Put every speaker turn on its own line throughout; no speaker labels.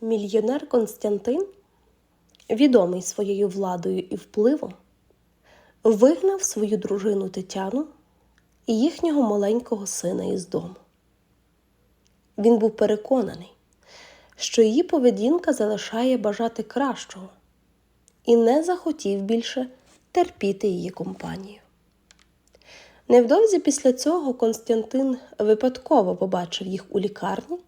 Мільйонер Константин, відомий своєю владою і впливом, вигнав свою дружину Тетяну і їхнього маленького сина із дому. Він був переконаний, що її поведінка залишає бажати кращого, і не захотів більше терпіти її компанію. Невдовзі після цього Константин випадково побачив їх у лікарні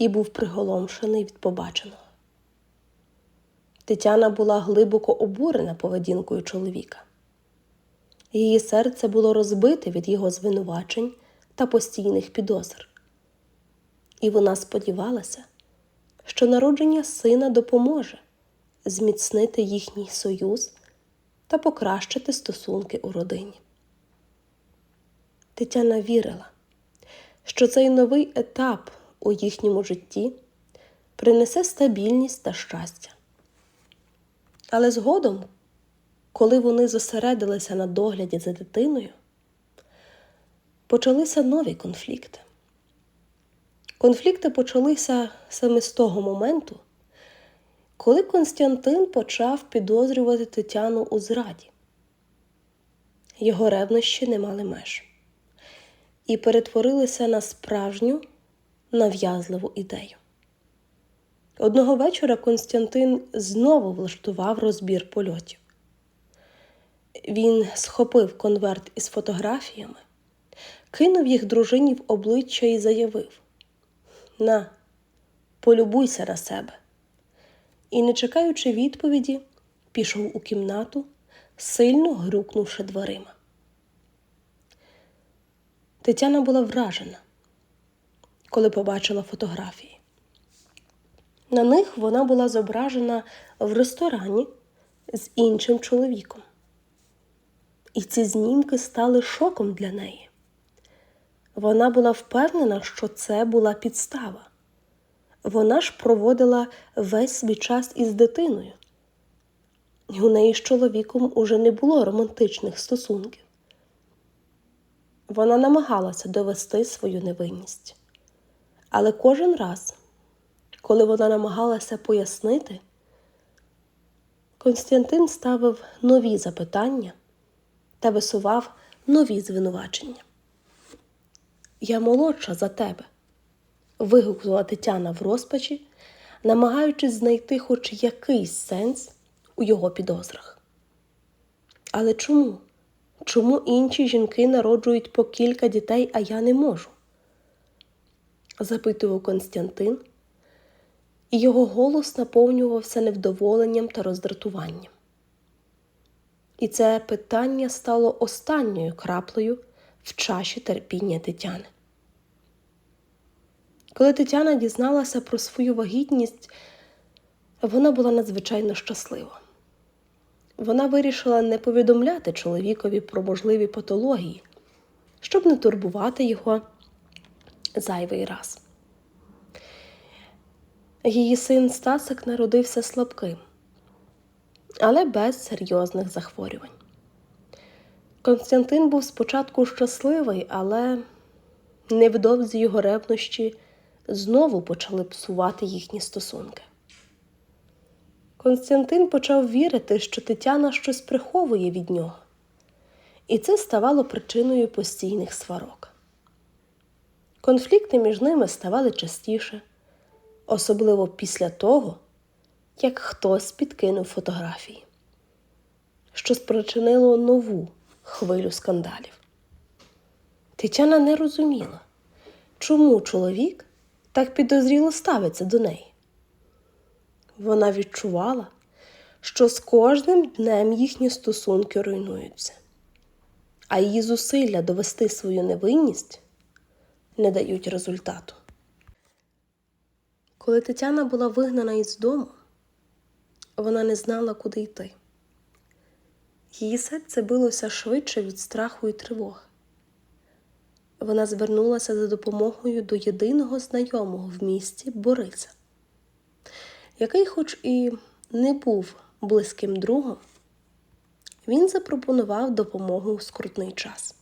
і був приголомшений від побаченого. Тетяна була глибоко обурена поведінкою чоловіка. Її серце було розбите від його звинувачень та постійних підозр. І вона сподівалася, що народження сина допоможе зміцнити їхній союз та покращити стосунки у родині. Тетяна вірила, що цей новий етап у їхньому житті принесе стабільність та щастя. Але згодом, коли вони зосередилися на догляді за дитиною, почалися нові конфлікти. Конфлікти почалися саме з того моменту, коли Константин почав підозрювати Тетяну у зраді. Його ревнощі не мали меж і перетворилися на справжню нав'язливу ідею. Одного вечора Константин знову влаштував розбір польотів. Він схопив конверт із фотографіями, кинув їх дружині в обличчя і заявив: На, полюбуйся на себе. І, не чекаючи відповіді, пішов у кімнату, сильно грюкнувши дверима. Тетяна була вражена, коли побачила фотографії. На них вона була зображена в ресторані з іншим чоловіком. І ці знімки стали шоком для неї. Вона була впевнена, що це була підстава. Вона ж проводила весь свій час із дитиною. І у неї з чоловіком уже не було романтичних стосунків. Вона намагалася довести свою невинність. Але кожен раз, коли вона намагалася пояснити, Константин ставив нові запитання та висував нові звинувачення. Я молодша за тебе, вигукнула Тетяна в розпачі, намагаючись знайти хоч якийсь сенс у його підозрах. Але чому? Чому інші жінки народжують по кілька дітей, а я не можу? Запитував Константин, і його голос наповнювався невдоволенням та роздратуванням. І це питання стало останньою краплею в чаші терпіння Тетяни. Коли Тетяна дізналася про свою вагітність, вона була надзвичайно щаслива. Вона вирішила не повідомляти чоловікові про можливі патології, щоб не турбувати його зайвий раз. Її син Стасик народився слабким, але без серйозних захворювань. Константин був спочатку щасливий, але невдовзі його ревнощі знову почали псувати їхні стосунки. Константин почав вірити, що Тетяна щось приховує від нього, і це ставало причиною постійних сварок. Конфлікти між ними ставали частіше, особливо після того, як хтось підкинув фотографії, що спричинило нову хвилю скандалів. Тетяна не розуміла, чому чоловік так підозріло ставиться до неї. Вона відчувала, що з кожним днем їхні стосунки руйнуються, а її зусилля довести свою невинність не дають результату. Коли Тетяна була вигнана із дому, вона не знала, куди йти. Її серце билося швидше від страху і тривоги. Вона звернулася за допомогою до єдиного знайомого в місті Бориса, який, хоч і не був близьким другом, він запропонував допомогу у скрутний час.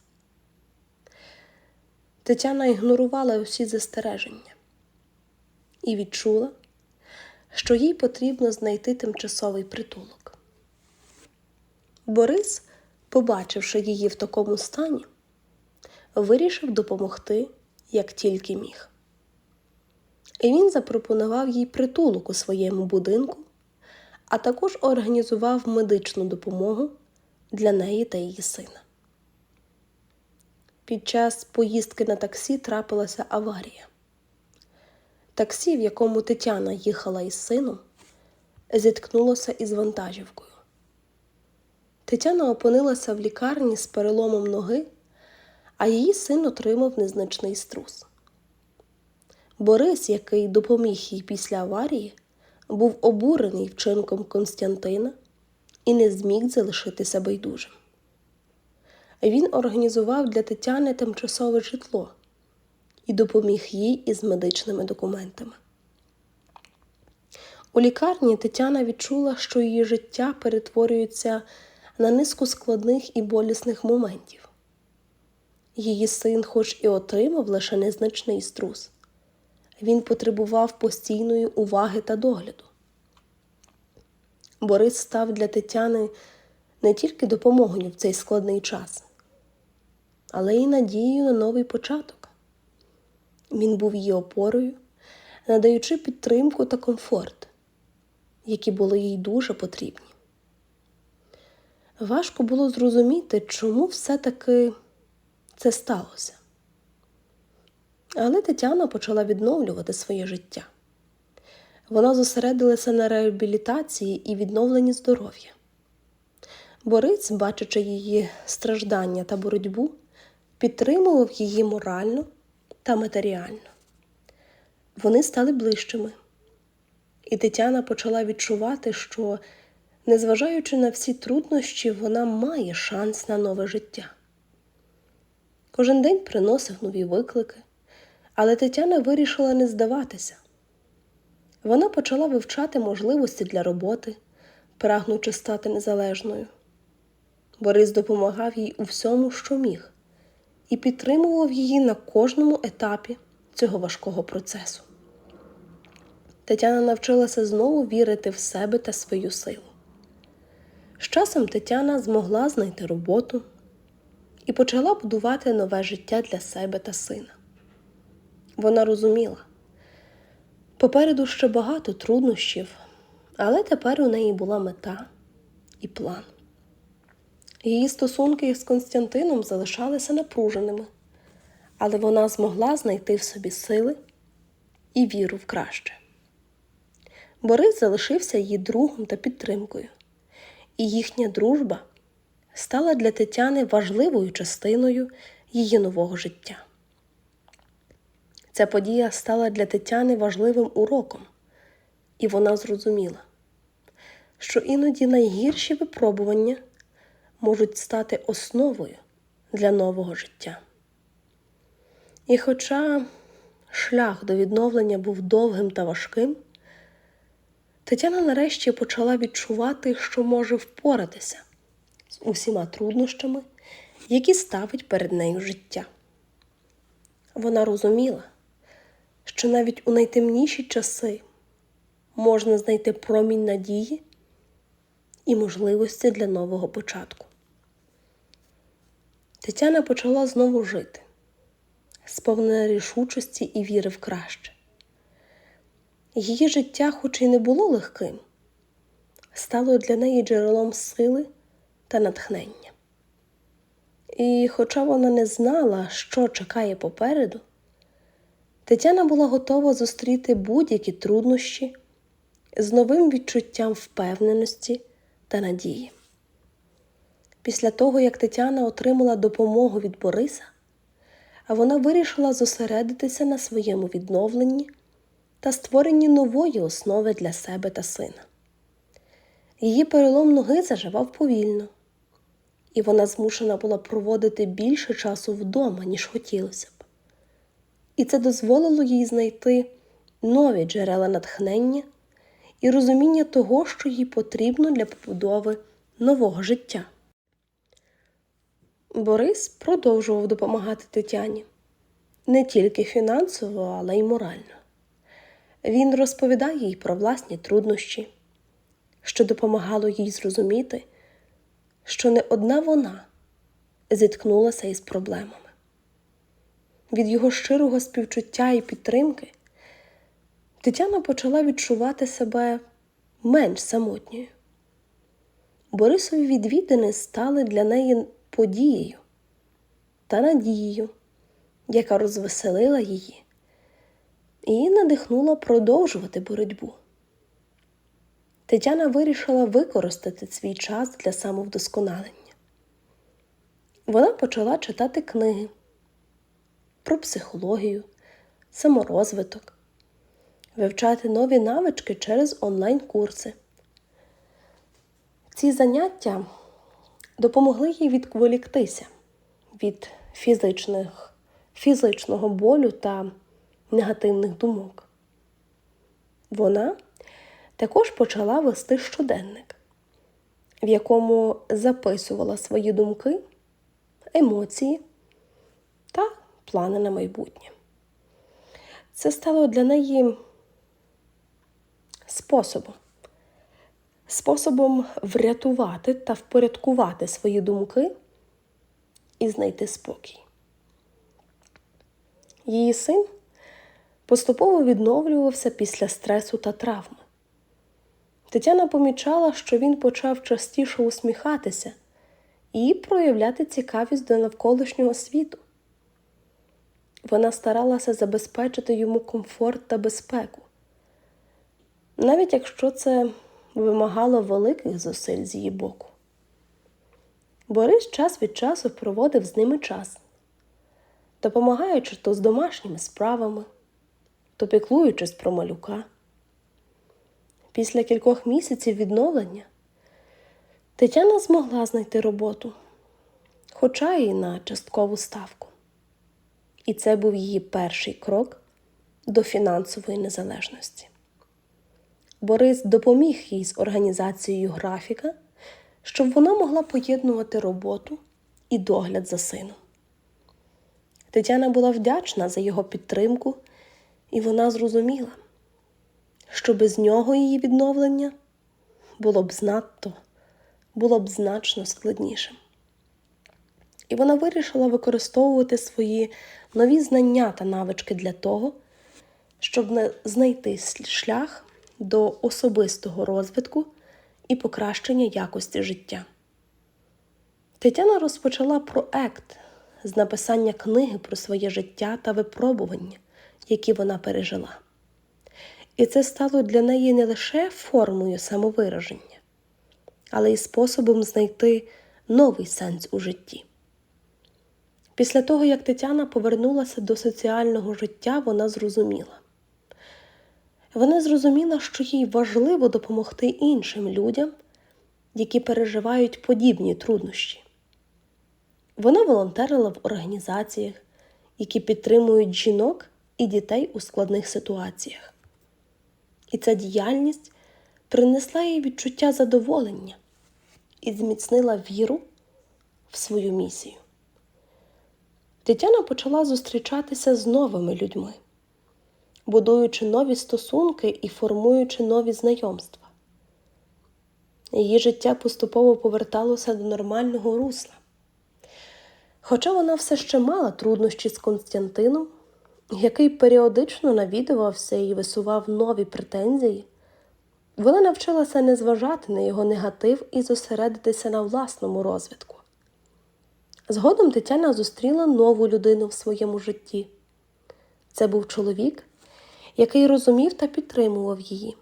Тетяна ігнорувала усі застереження і відчула, що їй потрібно знайти тимчасовий притулок. Борис, побачивши її в такому стані, вирішив допомогти, як тільки міг. І він запропонував їй притулок у своєму будинку, а також організував медичну допомогу для неї та її сина. Під час поїздки на таксі трапилася аварія. Таксі, в якому Тетяна їхала із сином, зіткнулося із вантажівкою. Тетяна опинилася в лікарні з переломом ноги, а її син отримав незначний струс. Борис, який допоміг їй після аварії, був обурений вчинком Константина і не зміг залишитися байдужим. Він організував для Тетяни тимчасове житло і допоміг їй із медичними документами. У лікарні Тетяна відчула, що її життя перетворюється на низку складних і болісних моментів. Її син, хоч і отримав лише незначний струс, він потребував постійної уваги та догляду. Борис став для Тетяни не тільки допомогою в цей складний час, але й надією на новий початок. Він був її опорою, надаючи підтримку та комфорт, які були їй дуже потрібні. Важко було зрозуміти, чому все-таки це сталося. Але Тетяна почала відновлювати своє життя. Вона зосередилася на реабілітації і відновленні здоров'я. Борис, бачачи її страждання та боротьбу, підтримував її морально та матеріально. Вони стали ближчими, і Тетяна почала відчувати, що, незважаючи на всі труднощі, вона має шанс на нове життя. Кожен день приносив нові виклики, але Тетяна вирішила не здаватися. Вона почала вивчати можливості для роботи, прагнучи стати незалежною. Борис допомагав їй у всьому, що міг, і підтримував її на кожному етапі цього важкого процесу. Тетяна навчилася знову вірити в себе та свою силу. З часом Тетяна змогла знайти роботу і почала будувати нове життя для себе та сина. Вона розуміла, попереду ще багато труднощів, але тепер у неї була мета і план. Її стосунки з Константином залишалися напруженими, але вона змогла знайти в собі сили і віру в краще. Борис залишився її другом та підтримкою, і їхня дружба стала для Тетяни важливою частиною її нового життя. Ця подія стала для Тетяни важливим уроком, і вона зрозуміла, що іноді найгірші випробування можуть стати основою для нового життя. І хоча шлях до відновлення був довгим та важким, Тетяна нарешті почала відчувати, що може впоратися з усіма труднощами, які ставить перед нею життя. Вона розуміла, що навіть у найтемніші часи можна знайти промінь надії і можливості для нового початку. Тетяна почала знову жити, сповнена рішучості і віри в краще. Її життя, хоч і не було легким, стало для неї джерелом сили та натхнення. І, хоча вона не знала, що чекає попереду, Тетяна була готова зустріти будь-які труднощі з новим відчуттям впевненості та надії. Після того, як Тетяна отримала допомогу від Бориса, а вона вирішила зосередитися на своєму відновленні та створенні нової основи для себе та сина. Її перелом ноги заживав повільно, і вона змушена була проводити більше часу вдома, ніж хотілося б. І це дозволило їй знайти нові джерела натхнення і розуміння того, що їй потрібно для побудови нового життя. Борис продовжував допомагати Тетяні не тільки фінансово, але й морально. Він розповідає їй про власні труднощі, що допомагало їй зрозуміти, що не одна вона зіткнулася із проблемами. Від його щирого співчуття і підтримки Тетяна почала відчувати себе менш самотньою. Борисові відвідини стали для неї подією та надією, яка розвеселила її і надихнула продовжувати боротьбу. Тетяна вирішила використати свій час для самовдосконалення. Вона почала читати книги про психологію, саморозвиток, вивчати нові навички через онлайн-курси. Ці заняття допомогли їй відволіктися від фізичних, фізичного болю та негативних думок. Вона також почала вести щоденник, в якому записувала свої думки, емоції та плани на майбутнє. Це стало для неї способом, способом врятувати та впорядкувати свої думки і знайти спокій. Її син поступово відновлювався після стресу та травми. Тетяна помічала, що він почав частіше усміхатися і проявляти цікавість до навколишнього світу. Вона старалася забезпечити йому комфорт та безпеку, навіть якщо це вимагало великих зусиль з її боку. Борис час від часу проводив з ними час, допомагаючи то з домашніми справами, то піклуючись про малюка. Після кількох місяців відновлення Тетяна змогла знайти роботу, хоча й на часткову ставку. І це був її перший крок до фінансової незалежності. Борис допоміг їй з організацією графіка, щоб вона могла поєднувати роботу і догляд за сином. Тетяна була вдячна за його підтримку, і вона зрозуміла, що без нього її відновлення було б знатто, було б значно складнішим. І вона вирішила використовувати свої нові знання та навички для того, щоб знайти шлях до особистого розвитку і покращення якості життя. Тетяна розпочала проект з написання книги про своє життя та випробування, які вона пережила. І це стало для неї не лише формою самовираження, але й способом знайти новий сенс у житті. Після того, як Тетяна повернулася до соціального життя, вона зрозуміла. Вона зрозуміла, що їй важливо допомогти іншим людям, які переживають подібні труднощі. Вона волонтерила в організаціях, які підтримують жінок і дітей у складних ситуаціях. І ця діяльність принесла їй відчуття задоволення і зміцнила віру в свою місію. Тетяна почала зустрічатися з новими людьми, будуючи нові стосунки і формуючи нові знайомства. Її життя поступово поверталося до нормального русла. Хоча вона все ще мала труднощі з Константином, який періодично навідувався і висував нові претензії, вона навчилася не зважати на його негатив і зосередитися на власному розвитку. Згодом Тетяна зустріла нову людину в своєму житті. Це був чоловік, який розумів та підтримував її.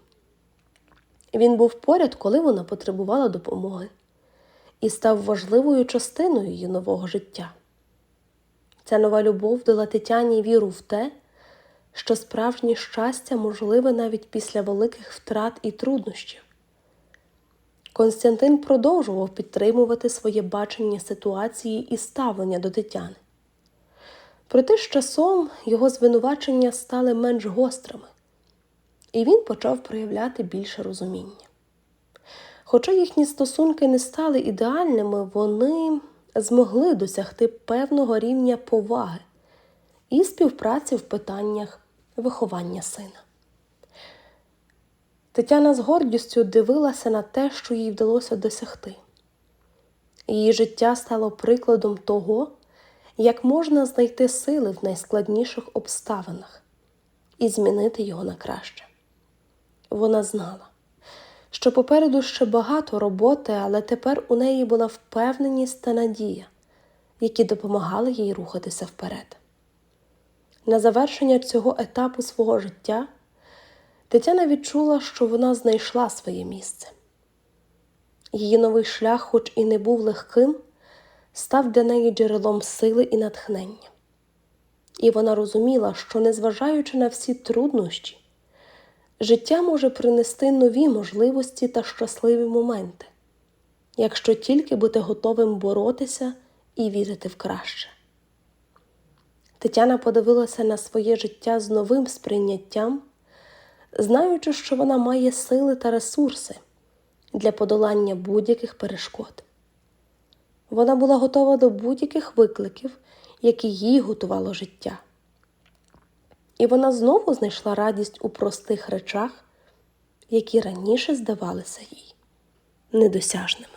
Він був поряд, коли вона потребувала допомоги, і став важливою частиною її нового життя. Ця нова любов дала Тетяні віру в те, що справжнє щастя можливе навіть після великих втрат і труднощів. Константин продовжував підтримувати своє бачення ситуації і ставлення до Тетяни. Проте з часом його звинувачення стали менш гострими, і він почав проявляти більше розуміння. Хоча їхні стосунки не стали ідеальними, вони змогли досягти певного рівня поваги і співпраці в питаннях виховання сина. Тетяна з гордістю дивилася на те, що їй вдалося досягти. Її життя стало прикладом того, як можна знайти сили в найскладніших обставинах і змінити його на краще. Вона знала, що попереду ще багато роботи, але тепер у неї була впевненість та надія, які допомагали їй рухатися вперед. На завершення цього етапу свого життя Тетяна відчула, що вона знайшла своє місце. Її новий шлях, хоч і не був легким, став для неї джерелом сили і натхнення. І вона розуміла, що, незважаючи на всі труднощі, життя може принести нові можливості та щасливі моменти, якщо тільки бути готовим боротися і вірити в краще. Тетяна подивилася на своє життя з новим сприйняттям, знаючи, що вона має сили та ресурси для подолання будь-яких перешкод. Вона була готова до будь-яких викликів, які їй готувало життя. І вона знову знайшла радість у простих речах, які раніше здавалися їй недосяжними.